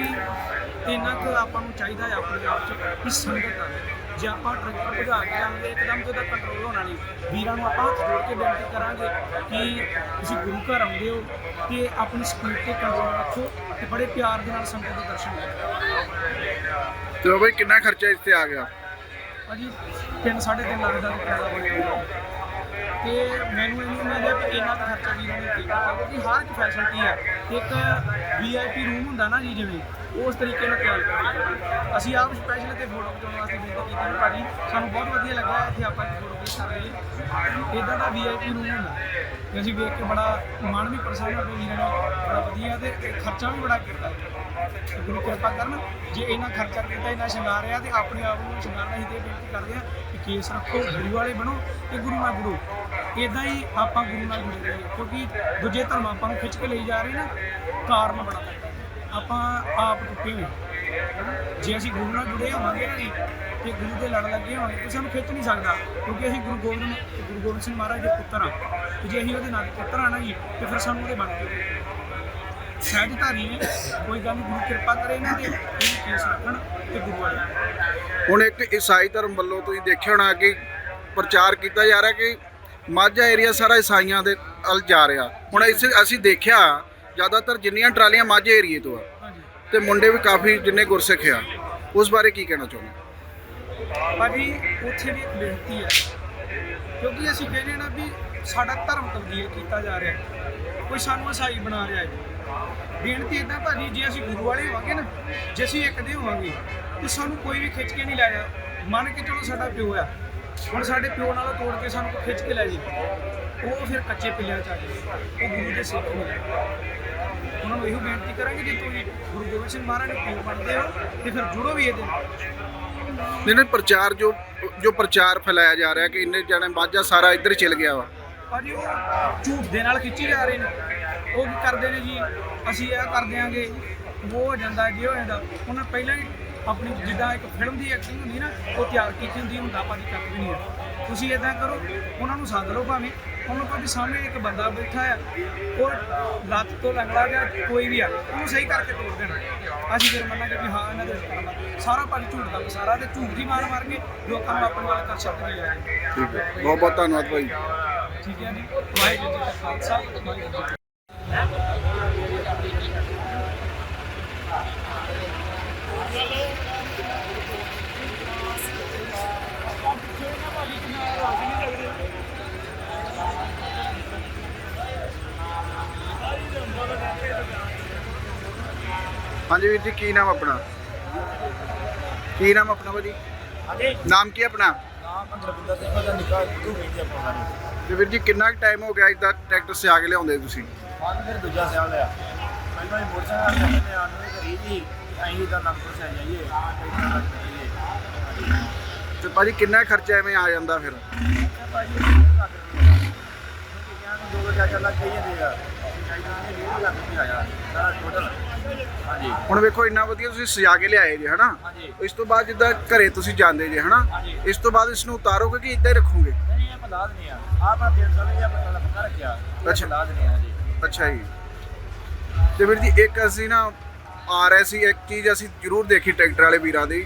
ਇੰਨਾ ਕੁ ਆਪਾਂ ਨੂੰ ਚਾਹੀਦਾ ਹੈ ਆਪਣੇ ਆਪ 'ਚ ਕਿ ਸੰਗਤ ਆਵੇ। ਜੇ ਆਪਾਂ ਟਰੈਕਟਰ ਭਜਾ ਕੇ ਆਵਾਂਗੇ ਇੱਕਦਮ ਤੇ ਕੰਟਰੋਲ ਹੋਣਾ ਨਹੀਂ ਵੀਰਾਂ ਨੂੰ ਆਪਾਂ ਹੱਥ ਜੋੜ ਕੇ ਬੇਨਤੀ ਕਰਾਂਗੇ ਕਿ ਤੁਸੀਂ ਗੁਰੂ ਘਰ ਆਉਂਦੇ ਹੋ ਤੇ ਆਪਣੀ ਸਪੀਡ ਤੇ ਕੰਟਰੋਲ ਰੱਖੋ ਤੇ ਬੜੇ ਪਿਆਰ ਦੇ ਨਾਲ ਸੰਗਤ ਦੇ ਦਰਸ਼ਨ ਕਰੋ। ਤੇ ਬਾਬਾ ਜੀ ਕਿੰਨਾ ਖਰਚਾ ਇੱਥੇ ਆ ਗਿਆ? ਭਾਜੀ, ਤਿੰਨ ਸਾਢੇ ਤਿੰਨ ਲੱਖ ਦਾ ਕਿਰਾਇਆ ਬਣਿਆ ਤੇ ਮੈਨੂੰ ਇਹ ਨਹੀਂ ਉਮੀਦ ਹੈ ਕਿ ਇੰਨਾ ਕੁ ਖਰਚਾ ਵੀ ਨੇ ਕੀਤਾ ਕਿਉਂਕਿ ਹਰ ਇੱਕ ਫੈਸਿਲਿਟੀ ਹੈ। ਇੱਕ ਵੀਆਈਪੀ ਰੂਮ ਹੁੰਦਾ ਨਾ ਜੀ ਜਿਵੇਂ, ਉਸ ਤਰੀਕੇ ਨਾਲ ਤਿਆਰ ਕੀਤਾ ਅਸੀਂ ਆਪ ਸਪੈਸ਼ਲ ਤੇ ਫੋਟੋ ਖਿਚਾਉਣ ਵਾਸਤੇ ਬੇਨਤੀ ਕੀਤੀ ਵੀ ਭਾਜੀ। ਸਾਨੂੰ ਬਹੁਤ ਵਧੀਆ ਲੱਗਾ ਇੱਥੇ ਆਪਾਂ ਫੋਟੋ ਖਿੱਚ ਸਕਦੇ ਹਾਂ ਇਦਾਂ ਦਾ ਵੀਆਈਪੀ ਰੂਮ ਹੁੰਦਾ ਤੇ ਅਸੀਂ ਵੇਖ ਕੇ ਬੜਾ ਮਨ ਵੀ ਪ੍ਰਸੰਨ ਹੋ ਗਿਆ ਵੀਰਾਂ ਨੇ ਬੜਾ ਵਧੀਆ ਤੇ ਖਰਚਾ ਵੀ ਬੜਾ ਕੀਤਾ ਗੁਰੂ ਕਿਰਪਾ ਕਰਨ। ਜੇ ਇਹਨਾਂ ਖਰਚਾ ਕੀਤਾ ਇਹਨਾਂ ਸ਼ਿੰਗਾਰ ਰਿਹਾ ਤੇ ਆਪਣੇ ਆਪ ਨੂੰ ਸ਼ਿੰਗਾਰਨਾ ਹੀ ਤੇ ਬੇਨਤੀ ਕਰਦੇ ਆ ਕਿ ਕੇਸ ਰੱਖੋ ਗੁਰੂ ਵਾਲੇ ਬਣੋ ਤੇ ਗੁਰੂ ਨਾਲ ਗੁਰੂ ਇਦਾਂ ਹੀ ਆਪਾਂ ਗੁਰੂ ਨਾਲ ਜੁੜੇ ਰਹੀਏ, ਕਿਉਂਕਿ ਦੂਜੇ ਧਰਮ ਆਪਾਂ ਨੂੰ ਖਿੱਚ ਕੇ ਲਈ ਜਾ ਰਹੇ ਨਾ, ਕਾਰਨ ਬੜਾ ਆਪਾਂ ਆਪ ਟੁੱਟੇ ਹੋਏ ਜੇ ਅਸੀਂ ਗੁਰੂ ਨਾਲ ਜੁੜੇ ਹੋਵਾਂਗੇ ਨਾ ਜੀ, ਤੇ ਗੁਰੂ ਦੇ ਲੜ ਲੱਗੇ ਹੋਵਾਂਗੇ ਤੇ ਸਾਨੂੰ ਖਿੱਚ ਨਹੀਂ ਸਕਦਾ, ਕਿਉਂਕਿ ਅਸੀਂ ਗੁਰੂ ਗੋਬਿੰਦ ਗੁਰੂ ਗੋਬਿੰਦ ਸਿੰਘ ਮਹਾਰਾਜ ਦੇ ਪੁੱਤਰ ਆ ਤੇ ਜੇ ਅਸੀਂ ਉਹਦੇ ਨਾਲ ਪੁੱਤਰ ਆ ਨਾ ਜੀ, ਤੇ ਫਿਰ ਸਾਨੂੰ ਉਹਦੇ ਬਣ ਕੇ ਸਹਿਜ ਧਾਰੀ ਨੇ ਕੋਈ ਗੱਲ ਨਹੀਂ ਗੁਰੂ ਕਿਰਪਾ ਕਰੇ ਇਹਨਾਂ ਦੇ ਇਹ ਕੇਸ ਰੱਖਣ ਤੇ ਗੁਰੂ ਵਾਲੇ ਹੁਣ ਇੱਕ ਈਸਾਈ ਧਰਮ ਵੱਲੋਂ ਤੁਸੀਂ ਦੇਖਿਆ ਹੋਣਾ ਕਿ ਪ੍ਰਚਾਰ ਕੀਤਾ ਜਾ ਰਿਹਾ ਕਿ ਮਾਝਾ ਏਰੀਆ ਸਾਰਾ ਈਸਾਈਆਂ ਦੇ ਵੱਲ ਜਾ ਰਿਹਾ। ਹੁਣ ਇਸ ਅਸੀਂ ਦੇਖਿਆ ਜ਼ਿਆਦਾਤਰ ਜਿੰਨੀਆਂ ਟਰਾਲੀਆਂ ਮਾਝੇ ਏਰੀਏ ਤੋਂ ਆ ਤੇ ਮੁੰਡੇ ਵੀ ਕਾਫੀ ਜਿੰਨੇ ਗੁਰਸਿੱਖ ਆ ਉਸ ਬਾਰੇ ਕੀ ਕਹਿਣਾ ਚਾਹੁੰਦੇ? ਭਾਜੀ ਉੱਥੇ ਵੀ ਇੱਕ ਬੇਨਤੀ ਹੈ ਕਿਉਂਕਿ ਅਸੀਂ ਕਹਿੰਦੇ ਨਾ ਵੀ ਸਾਡਾ ਧਰਮ ਤਬਦੀਲ ਕੀਤਾ ਜਾ ਰਿਹਾ ਕੋਈ ਸਾਨੂੰ ਈਸਾਈ ਬਣਾ ਰਿਹਾ ਹੈ। ਬੇਨਤੀ ਇਦਾਂ ਭਾਜੀ ਜੇ ਅਸੀਂ ਗੁਰੂ ਵਾਲੇ ਹੋਵਾਂਗੇ ਨਾ ਜੇ ਅਸੀਂ ਇੱਕ ਦੇ ਹੋਵਾਂਗੇ ਤੇ ਸਾਨੂੰ ਕੋਈ ਵੀ ਖਿੱਚ ਕੇ ਨਹੀਂ ਲੈ ਜਾ। ਮੰਨ ਕੇ ਚਲੋ ਸਾਡਾ ਪਿਓ ਆ। ਹੁਣ ਸਾਡੇ ਪਿਓ ਨਾਲੋਂ ਤੋੜ ਕੇ ਸਾਨੂੰ ਕੋਈ ਖਿੱਚ ਕੇ ਲੈ ਜੇ। ਉਹ ਫਿਰ ਕੱਚੇ ਪਿੱਲਿਆਂ ਚ ਆ ਜਾਏ ਉਹ ਗੁਰੂ ਦੇ ਸਿੱਖ ਹੋ ਜਾਏ ਉਹਨਾਂ ਨੂੰ ਇਹੋ ਬੇਨਤੀ ਕਰਾਂਗੇ ਜੇ ਤੁਸੀਂ ਗੁਰੂ ਗੋਬਿੰਦ ਸਿੰਘ ਮਹਾਰਾਜ ਨੂੰ ਪਿਓ ਬਣਦੇ ਹੋ ਤੇ ਫਿਰ ਜੁੜੋ ਵੀ ਇਹਦੇ ਨਾਲ। ਨਹੀਂ ਪ੍ਰਚਾਰ ਜੋ ਜੋ ਪ੍ਰਚਾਰ ਫੈਲਾਇਆ ਜਾ ਰਿਹਾ ਕਿ ਇੰਨੇ ਜਣੇ ਮਾਝਾ ਸਾਰਾ ਇੱਧਰ ਚਲ ਗਿਆ ਵਾ। ਭਾਜੀ ਉਹ ਝੂਠ ਦੇ ਨਾਲ ਖਿੱਚੀ ਜਾ ਰਹੇ ਨੇ। ਉਹ ਕੀ ਕਰਦੇ ਨੇ ਜੀ? ਅਸੀਂ ਇਹ ਕਰ ਦਿਆਂਗੇ ਉਹ ਹੋ ਜਾਂਦਾ ਜੇ ਹੋ ਜਾਂਦਾ। ਉਹਨਾਂ ਪਹਿਲਾਂ ਹੀ ਆਪਣੀ ਜਿੱਦਾਂ ਇੱਕ ਫਿਲਮ ਦੀ ਐਕਟਿੰਗ ਹੁੰਦੀ ਨਾ ਉਹ ਤਿਆਰ ਕੀਤੀ ਹੁੰਦੀ ਹੁੰਦਾ ਭਾਜੀ ਚੱਕ ਵੀ ਨਹੀਂ ਹੈ। ਤੁਸੀਂ ਇਦਾਂ ਕਰੋ ਉਹਨਾਂ ਨੂੰ ਸੱਦ ਲਓ ਭਾਵੇਂ। ਉਹਨਾਂ ਕੋਲ ਸਾਹਮਣੇ ਇੱਕ ਬੰਦਾ ਬੈਠਾ ਆ ਉਹ ਲੱਤ ਤੋਂ ਲੰਗੜਾ ਗਿਆ ਕੋਈ ਵੀ ਆ ਉਹਨੂੰ ਸਹੀ ਕਰਕੇ ਤੋੜ ਦੇਣਾ। ਅਸੀਂ ਫਿਰ ਮੰਨਾਂਗੇ ਵੀ ਹਾਂ ਇਹਨਾਂ ਦੇ ਕਰਨਾ ਸਾਰਾ ਭਾਜੀ ਝੂਠ ਦਾ ਸਾਰਾ ਤੇ ਝੂਠ ਦੀ ਮਾਰ ਮਾਰ ਕੇ ਲੋਕਾਂ ਨੂੰ ਆਪਣੇ ਵੱਲ ਕਰ ਸਕਦੇ ਜਾਣਗੇ ਠੀਕ ਹੈ। ਬਹੁਤ ਬਹੁਤ ਧੰਨਵਾਦ ਭਾਈ। ਠੀਕ ਹੈ ਜੀ। ਵਾਹਿਗੁਰੂ ਜੀ ਕਾ ਖਾਲਸਾ ਹਾਂਜੀ ਵੀਰ ਜੀ ਕੀ ਨਾਮ ਆਪਣਾ? ਕੀ ਨਾਮ ਆਪਣਾ ਭਾਜੀ? ਨਾਮ ਕੀ ਆਪਣਾ? ਤੇ ਵੀਰ ਜੀ ਕਿੰਨਾ ਟਾਈਮ ਹੋ ਗਿਆ ਇਦਾਂ ਟਰੈਕਟਰ ਸਿਆ ਕੇ ਲਿਆਉਂਦੇ ਤੁਸੀਂ? ਫਿਰ ਦੂਜਾ ਸਿਆਲ ਲਿਆ ਪਹਿਲਾਂ ਹੀ ਮੋਟਰਸਾਈਕਲ ਤੇ ਨੇ ਆਨੂੰ ਕਰੀ ਜੀ ਅਸੀਂ ਤਾਂ ਨੰਬਰ ਸੇ ਜਾਈਏ ਟਰੈਕਟਰ ਲੱਗ ਜਾਈਏ ਤੇ ਭਾਜੀ ਕਿੰਨਾ ਖਰਚਾ ਐਵੇਂ ਆ ਜਾਂਦਾ ਫਿਰ? ਭਾਜੀ ਇਹ ਲੱਗ ਰਿਹਾ ਕਿਉਂਕਿ ਜਾਂ ਦੋ ਦੋ ਚਾਰ ਚਾਰ ਲੱਗ ਗਈ ਜਾਂਦੇ ਆ। ਚਾਹੀਦਾ ਨਹੀਂ 1.5 ਲੱਖ ਰੁਪਏ ਆਇਆ ਸਾਰਾ ਟੋਟਲ ਹਾਂਜੀ। ਹੁਣ ਵੇਖੋ ਇੰਨਾ ਵਧੀਆ ਤੁਸੀਂ ਸਜਾ ਕੇ ਲਿਆਏ ਜੇ ਹਨਾ? ਇਸ ਤੋਂ ਬਾਅਦ ਜਿੱਦਾਂ ਘਰੇ ਤੁਸੀਂ ਜਾਂਦੇ ਜੇ ਹਨਾ। ਇਸ ਤੋਂ ਬਾਅਦ ਇਸ ਨੂੰ ਉਤਾਰੋਗੇ ਕਿ ਇਦਾਂ ਹੀ ਰੱਖੋਗੇ? ਨਹੀਂ ਇਹ ਆਪਾਂ ਲਾ ਦਿੰਦੇ ਆ ਆਪਣਾ 300 ਵੀ ਆਪਾਂ ਰੱਖਿਆ। ਅੱਛਾ। ਆਪਾਂ ਲਾ ਦਿੰਦੇ ਆ ਜੀ ਅੱਛਾ ਜੀ। ਤੇ ਵੀਰ ਜੀ ਇੱਕ ਅਸੀਂ ਨਾ ਆ ਰਹੇ ਸੀ ਇੱਕ ਚੀਜ਼ ਅਸੀਂ ਜ਼ਰੂਰ ਦੇਖੀ ਟਰੈਕਟਰ ਵਾਲੇ ਵੀਰਾਂ ਦੀ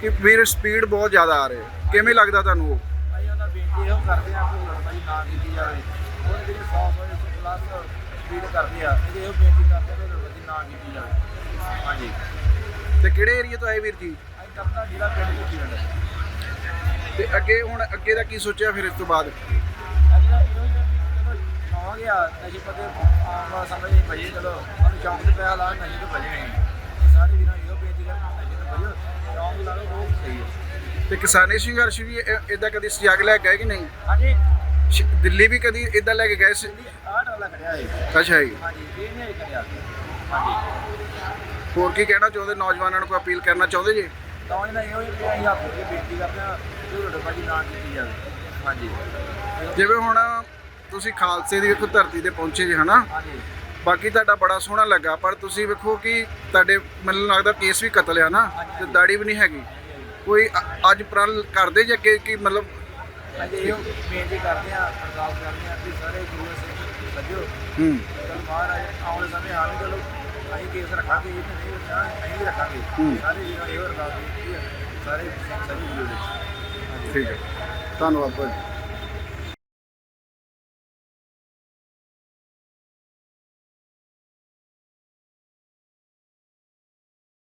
ਕਿ ਵੀਰ ਸਪੀਡ ਬਹੁਤ ਜ਼ਿਆਦਾ ਆ ਰਹੇ ਕਿਵੇਂ ਲੱਗਦਾ ਤੁਹਾਨੂੰ ਉਹ? ਭਾਈ ਉਹਨਾਂ ਬੇਨਤੀ ਇਹੋ ਕਰਦੇ ਆ ਕਿ ਭਾਈ ਨਾ ਕੀਤੀ ਜਾਵੇ। ਉਹ ਜਿਹੜੇ 100 ਪਲੱਸ ਸਪੀਡ ਕਰਦੇ ਆ ਇਹਦੇ ਇਹੋ ਬੇਨਤੀ ਕਰਦੇ ਆ ਕਿ ਰੋਜ਼ ਨਾ ਕੀਤੀ ਜਾਵੇ। ਹਾਂਜੀ। ਤੇ ਕਿਹੜੇ ਏਰੀਆ ਤੋਂ ਆਏ ਵੀਰ ਜੀ? ਅਸੀਂ ਜ਼ਿਲ੍ਹਾ ਪਿੰਡ। ਤੇ ਅੱਗੇ ਹੁਣ ਅੱਗੇ ਦਾ ਕੀ ਸੋਚਿਆ ਫਿਰ ਇਸ ਤੋਂ ਬਾਅਦ? ਨਾ ਗਿਆ ਨਸ਼ੇ ਪਤੇ ਆਮ ਸਮਝ ਨਹੀਂ ਭਜੇ ਚਲੋ ਸਾਨੂੰ ਚੌਂਕ ਤੇ ਪਿਆ ਲਾ ਨਸ਼ੇ ਤੋਂ ਭਜੇ ਨਹੀਂ। ਸਾਰੇ ਵੀਰਾਂ ਇਹੋ ਬੇਨਤੀ ਕਰਦੇ ਨਸ਼ੇ ਤੋਂ ਭਜੋ ਚੌਂਕ ਲਾ ਲਓ ਉਹ ਸਹੀ ਹੈ ਤੇ ਕਿਸਾਨੀ ਸੰਘਰਸ਼ ਵੀ ਇਦਾਂ ਕਦੀ ਸਜਾ ਕੇ ਲੈ ਕੇ ਗਏ ਕਿ ਨਹੀਂ? ਹਾਂਜੀ। ਦਿੱਲੀ ਵੀ ਕਦੀ ਇਦਾਂ ਲੈ ਕੇ ਗਏ ਸੀ? ਆਹ ਡਾਲਾ ਖੜਿਆ ਹੈ ਅੱਛਾ ਜੀ। ਹਾਂਜੀ ਇਹ ਨਹੀਂ ਕਰਿਆ ਹਾਂਜੀ। ਹੋਰ ਕੀ ਕਹਿਣਾ ਚਾਹੁੰਦੇ ਨੌਜਵਾਨਾਂ ਨੂੰ ਕੋਈ ਅਪੀਲ ਕਰਨਾ ਚਾਹੁੰਦੇ ਜੀ? ਤਾਂ ਇਹਨਾਂ ਇਹੋ ਹੀ ਅਸੀਂ ਕੇ ਬੇਨਤੀ ਕਰਦੇ ਹਾਂ ਕਿ ਰੋਡ ਭਾਜੀ ਨਾ ਕੀਤੀ ਜਾਵੇ। ਹਾਂਜੀ। ਜਿਵੇਂ ਹੁਣ ਤੁਸੀਂ ਖਾਲਸੇ ਦੀ ਵੇਖੋ ਧਰਤੀ ਤੇ ਪਹੁੰਚੇ ਜੀ ਹਨਾ? ਹਾਂਜੀ। ਬਾਕੀ ਤੁਹਾਡਾ ਬੜਾ ਸੋਹਣਾ ਲੱਗਾ ਪਰ ਤੁਸੀਂ ਵੇਖੋ ਕਿ ਤੁਹਾਡੇ ਮੈਨੂੰ ਲੱਗਦਾ ਕੇਸ ਵੀ ਕਤਲ ਆ ਨਾ ਤੇ ਦਾੜੀ ਵੀ ਨਹੀਂ ਹੈਗੀ। ਕੋਈ ਅ- ਅੱਜ ਪ੍ਰਣ ਕਰਦੇ ਜੇ ਅੱਗੇ ਕਿ ਮਤਲਬ ਬੇਨਤੀ ਕਰਦੇ ਕਰਦੇ ਕਿ ਸਾਰੇ ਗੁਰੂ ਸਿੰਘ ਸੱਜੋ ਹੂੰ। ਚਲ ਮਹਾਰਾਜ ਆਉਣ ਵਾਲੇ ਸਮੇਂ ਹਾਂ ਵੀ ਚਲੋ ਅਸੀਂ ਕੇਸ ਰੱਖਾਂਗੇ ਇਹ ਤੇ ਨਹੀਂ ਰੱਖਣਾ ਅਸੀਂ ਵੀ ਰੱਖਾਂਗੇ। ਹੂੰ। ਸਾਰੇ ਵੀਰਾਂ ਇਹੋ ਅਰਦਾਸ ਬੇਨਤੀ ਹੈ ਸਾਰੇ ਸਿੰਘ ਸੱਜੋ ਗੁਰੂ ਦੇ ਠੀਕ ਹੈ। ਧੰਨਵਾਦ ਭਾਜੀ।